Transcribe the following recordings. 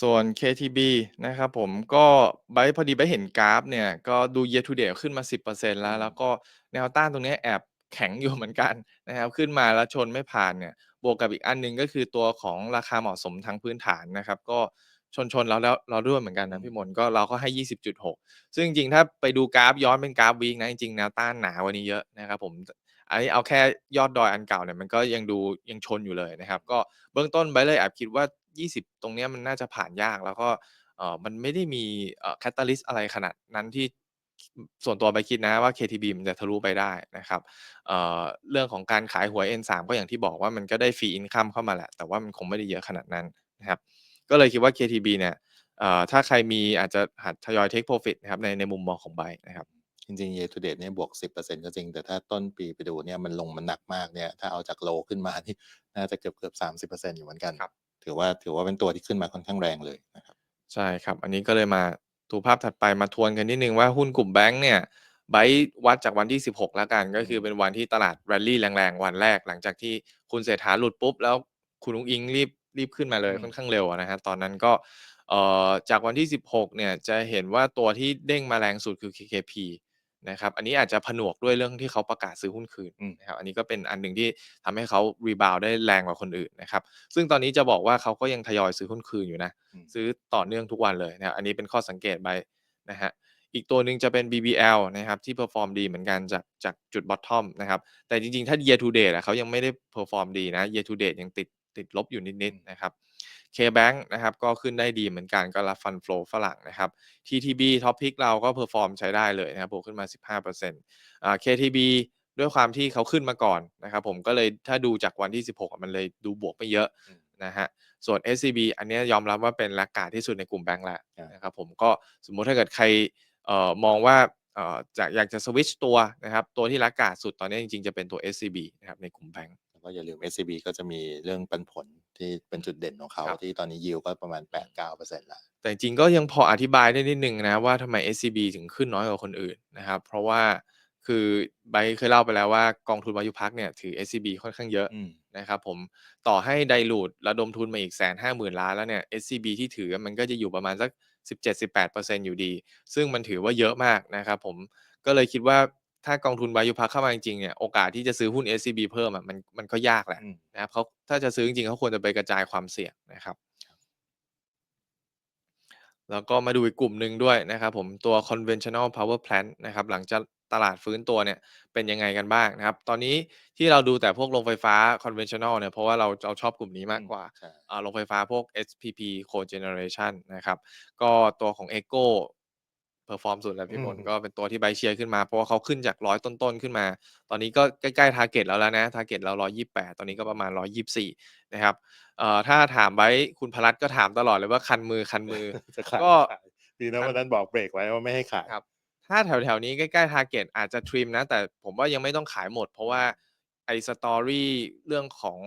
ส่วน KTB นะครับผม ก็ไบร์ทพอดีไบร์ทเห็นกราฟเนี่ย ก็ดู year to date ขึ้นมา 10%แล้อืวแล้วมก็แนวต้านตรงเนี้ยแอบแข็งอยู่เหมือนกันนะครับ ขึ้นมาแล้วชนไม่ผ่านเนี่ย บวกกับอีกอันหนึ่งก็คือตัวของราคาเหมาะสมทางพื้นฐานนะครับ ก็ชนๆเราแล้วเราด้วยเหมือนกันอนืะพี่มมนต์ก็เราก็ให้ 20.6 ซึ่งจริงๆ ถ้าไปดูกราฟย้อนเป็นกราฟ week นะ จริงๆ แนวต้านหนากว่านี้เยอะนะครับผมตอันนี้เอาแค่ยอดดอยอันเก่าเนี่ยมันก็ยังดูยังชนอยู่เลยนะครับ ก็เบื้องต้นไบร์ทเลยแอบคิดว่า 20 ตรงเนี้ยมันน่าจะผ่านยากแล้วก็เอ่อมันไม่ได้มีเอ่อ catalyst อะไรขนาดนั้นที่อส่วนตัวไบร์ทคิดนะว่า KTB มันจะทะลุไปได้นะครับเอ่อเรื่องของการขายหวย N3 ก็อย่างที่บอกว่ามันก็ได้ฟรีอินคัมเข้ามาแหละ แต่ว่ามันคงไม่ได้เยอะขนาดนั้นนะครับก็เลยคิดว่า KTB เนี่ยเอ่อถ้าใครมีอาจจะหัดทยอย take profit นะครับในในมุมมองของไบร์ทนะครับจริงๆ year to date เนี่ยบวก 10%ก็จริง แต่ถ้าต้นปีไปดูเนี่ยมันลงมาหนักมากเนี่ยถ้าเอาจาก low ขึ้นมานี่น่าจะเกือบๆ30%อยู่เหมือนกันครับ ถือว่าถือว่าเป็นตัวที่ขึ้นมาค่อนข้างแรงเลยนะครับ ใช่ครับ อันนี้ก็เลยมาดูภาพถัดไปมาทวนกันนิดหนึ่งว่าหุ้นกลุ่มแบงก์เนี่ยไบร์ทวัดจากวันที่ 16 แล้วกัน ก็อืมคือเป็นวันที่ตลาดแรลลีแรงๆ วันแรก หลังจากที่คุณเศรษฐาหลุดปุ๊บ แล้วคุณอุ๊งอิ๊งรีบรีบขึ้นมาเลอยืค่อนมข้างเร็วอะนะครับตอนนั้นก็เอ่อจากวันที่ 16 เนี่ยจะเห็นว่าตัวที่เด้งมาแรงสุดคือ KKP นะครับอันนี้อาจจะผนวกด้วยเรื่องที่เขาประกาศซื้อหุ้นคืนอืมนะครับอันนี้ก็เป็นอันหนึ่งที่ทำให้เขารีบาวด์ได้แรงกว่าคนอื่นนะครับซึ่งตอนนี้จะบอกว่าเขาก็ยังทยอยซื้อหุ้นคืนอยู่นะอืมซื้อต่อเนื่องทุกวันเลยนะครับอันนี้เป็นข้อสังเกตไบร์ทนะครับอีกตัวหนึ่งจะเป็น BBL นะครับที่เพอร์ฟอร์มดีเหมือนกันจากจากจุดบอตตอมนะครับแต่จริงๆ ถ้า year to date อะเขายังไม่ได้เพอร์ฟอร์มดีนะ year to date ยังติดติดลบอยู่อนืิดมๆนะครับ KBank นะครับก็ขึ้นได้ดีเหมือนกันก็รับ Fund Flow ฝรั่งนะครับ TTB Top Pick เราก็เพอร์ฟอร์มใช้ได้เลยนะครับบวกขึ้นมา 15%อ่า KTB ด้วยความที่เขาขึ้นมาก่อนนะครับผมก็เลยถ้าดูจากวันที่ 16อะมันเลยดูบวกไม่เยอะอืมนะครับส่วน SCB อันเนี้ยยอมรับว่าเป็น laggard ที่สุดในกลุ่มแบงก์แล้วอานะครับผมก็สมมุติถ้าเกิดใครเอ่อมองว่าเอ่อจะอยากจะสวิตช์ตัวนะครับตัวที่ laggard สุดตอนนี้จริงๆ จะเป็นตัว SCB นะครับในกลุ่มแบงก์แล้ว ก็อย่าลืม SCB ก็จะมีเรื่องปันผลที่เป็นจุดเด่นของเขาครับที่ตอนนี้ yield ก็ประมาณ 8-9%แล้ว แต่จริงๆก็ยังพออธิบายได้นิดหนึ่งนะว่าทำไม SCB ถึงขึ้นน้อยกว่าคนอื่นนะครับ เพราะว่าคือไบร์ทเคยเล่าไปแล้วว่ากองทุนวายุพักเนี่ยถือ SCB ค่อนข้างเยอะอืมนะครับผมต่อให้ dilute ระดมทุนมาอีก150,000ล้านแล้วเนี่ย SCB ที่ถืออะมันก็จะอยู่ประมาณสัก 17-18%อยู่ดี ซึ่งมันถือว่าเยอะมากนะครับผมก็เลยคิดว่า ถ้ากองทุนวายุพักเข้ามาจริงๆเนี่ยโอกาสที่จะซื้อหุ้น SCB เพิ่มอะมันมันก็ยากแหละอืม นะครับเขาถ้าจะซื้อจริงๆเขาควรจะไปกระจายความเสี่ยงนะครับ แล้วก็มาดูอีกกลุ่มหนึ่งด้วยนะครับผมตัว Conventional Power Plant นะครับหลังจากตลาดฟื้นตัวเนี่ยเป็นยังไงกันบ้างนะครับ ตอนนี้ที่เราดูแต่พวกโรงไฟฟ้า Conventional เนี่ยเพราะว่าเราเราชอบกลุ่มนี้อมืากมกว่า ใช่ อ่าโรงไฟฟ้าพวก SPP Cogeneration นะครับ ก็ตัวของ Echo เพอร์ฟอร์มสุดแล้วพี่มนต์ก็เป็นตัวที่ไบร์ทเชียร์ขึ้นมา เพราะว่าเขาขึ้นจาก100ต้นๆขึ้นมา ตอนนี้ก็ใกล้ๆทาร์เก็ตเราแล้วนะทาร์เก็ตเรา128ตอนนี้ก็ประมาณ124นะครับเอ่อถ้าถามไบร์ทคุณพลัดก็ถามตลอดเลยว่าคันมือคันมือ จะขายก็ ไม่ขายดีนะคันวันนั้นบอกเบรกไว้ว่าไม่ให้ขาย ครับถ้าแถวๆนี้ใกล้ๆทาร์เก็ตอาจจะ trim นะ แต่ผมว่ายังไม่ต้องขายหมด เพราะว่าไอ้ story เรื่องของ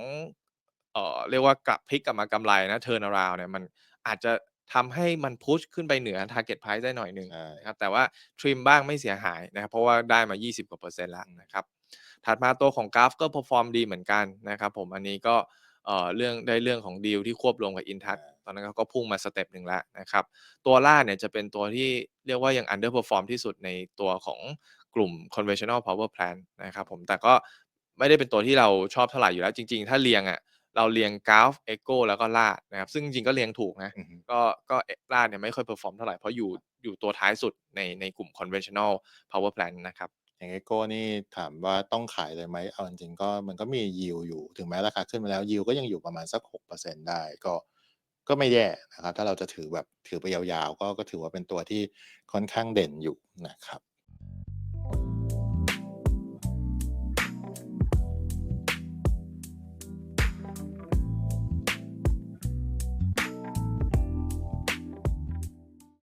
เอ่อเรียกว่ากลับพลิกกลับมากำไรนะ turnaround เนี่ยมันอาจจะ ทำให้มันพุชขึ้นไปเหนือ target price ได้หน่อยหนึ่งใช่นะครับแต่ว่า trim บ้างไม่เสียหายนะครับเพราะว่าได้มา 20กว่าเปอร์เซ็นต์แล้วนะครับถัดมาตัวของ Gulf ก็เพอร์ฟอร์มดีเหมือนกันนะครับผมอันนี้ก็เอ่อเรื่องได้เรื่องของดีลที่ควบรวมกับ Intouch อาตอนนั้นเขาก็พุ่งมาสเต็ปหนึ่งแล้วนะครับ ตัวล่าเนี่ยจะเป็นตัวที่เรียกว่ายัง underperform ที่สุดในตัวของกลุ่ม Conventional Power Plant นะครับผมแต่ก็ไม่ได้เป็นตัวที่เราชอบเท่าไรอยู่แล้วจริง ๆ ถ้าเรียงอะ เราเรียง Gulf, Echo แล้วก็ล่านะครับซึ่งจริงๆก็เรียงถูกนะอือฮึก็ก็เอะล่าเนี่ยไม่ค่อยเพอร์ฟอร์มเท่าไรเพราะอยู่อยู่ตัวท้ายสุดในในกลุ่ม Conventional Power Plant นะครับอย่าง Echo นี่ถามว่าต้องขายเลยไหมเอาจริงๆก็มันก็มี yield อยู่ถึงแม้ราคาขึ้นมาแล้ว yield ก็ยังอยู่ประมาณสัก 6%ได้ก็ก็ไม่แย่นะครับ ถ้าเราจะถือแบบถือไปยาวๆ ก็ก็ถือว่าเป็นตัวที่ค่อนข้างเด่นอยู่นะครับ